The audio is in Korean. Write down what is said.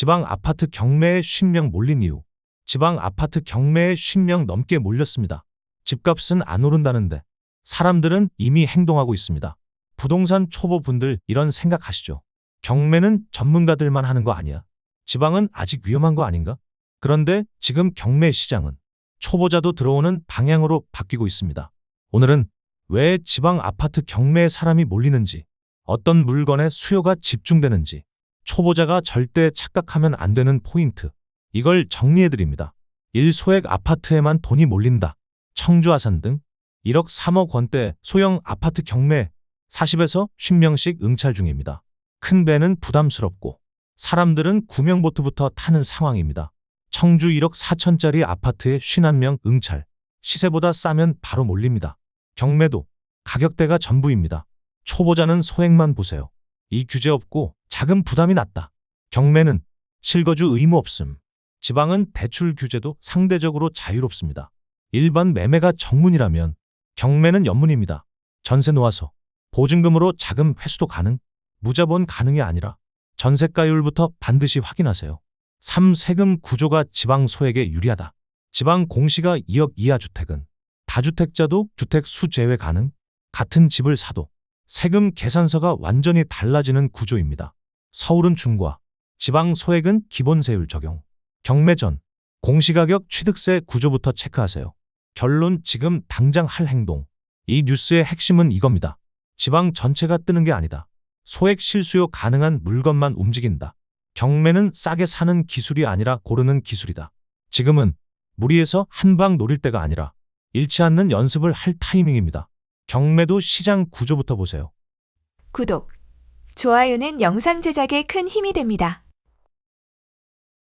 지방 아파트 경매에 10명 몰린 이유. 지방 아파트 경매에 10명 넘게 몰렸습니다. 집값은 안 오른다는데 사람들은 이미 행동하고 있습니다. 부동산 초보분들 이런 생각하시죠? 경매는 전문가들만 하는 거 아니야. 지방은 아직 위험한 거 아닌가? 그런데 지금 경매 시장은 초보자도 들어오는 방향으로 바뀌고 있습니다. 오늘은 왜 지방 아파트 경매에 사람이 몰리는지, 어떤 물건에 수요가 집중되는지, 초보자가 절대 착각하면 안 되는 포인트, 이걸 정리해 드립니다. 1소액 아파트에만 돈이 몰린다. 청주 아산 등 1억 3억 원대 소형 아파트 경매 40에서 10명씩 응찰 중입니다. 큰 배는 부담스럽고 사람들은 구명보트부터 타는 상황입니다. 청주 1억 4천짜리 아파트에 51명 응찰. 시세보다 싸면 바로 몰립니다. 경매도 가격대가 전부입니다. 초보자는 소액만 보세요. 이 규제 없고 자금 부담이 낮다. 경매는 실거주 의무 없음. 지방은 대출 규제도 상대적으로 자유롭습니다. 일반 매매가 정문이라면 경매는 연문입니다. 전세 놓아서 보증금으로 자금 회수도 가능, 무자본 가능이 아니라 전세가율부터 반드시 확인하세요. 3. 세금 구조가 지방 소액에 유리하다. 지방 공시가 2억 이하 주택은 다주택자도 주택 수 제외 가능, 같은 집을 사도 세금 계산서가 완전히 달라지는 구조입니다. 서울은 중과, 지방 소액은 기본세율 적용. 경매 전 공시가격 취득세 구조부터 체크하세요. 결론 지금 당장 할 행동. 이 뉴스의 핵심은 이겁니다. 지방 전체가 뜨는 게 아니다. 소액 실수요 가능한 물건만 움직인다. 경매는 싸게 사는 기술이 아니라 고르는 기술이다. 지금은 무리해서 한 방 노릴 때가 아니라 잃지 않는 연습을 할 타이밍입니다. 경매도 시장 구조부터 보세요. 구독, 좋아요는 영상 제작에 큰 힘이 됩니다.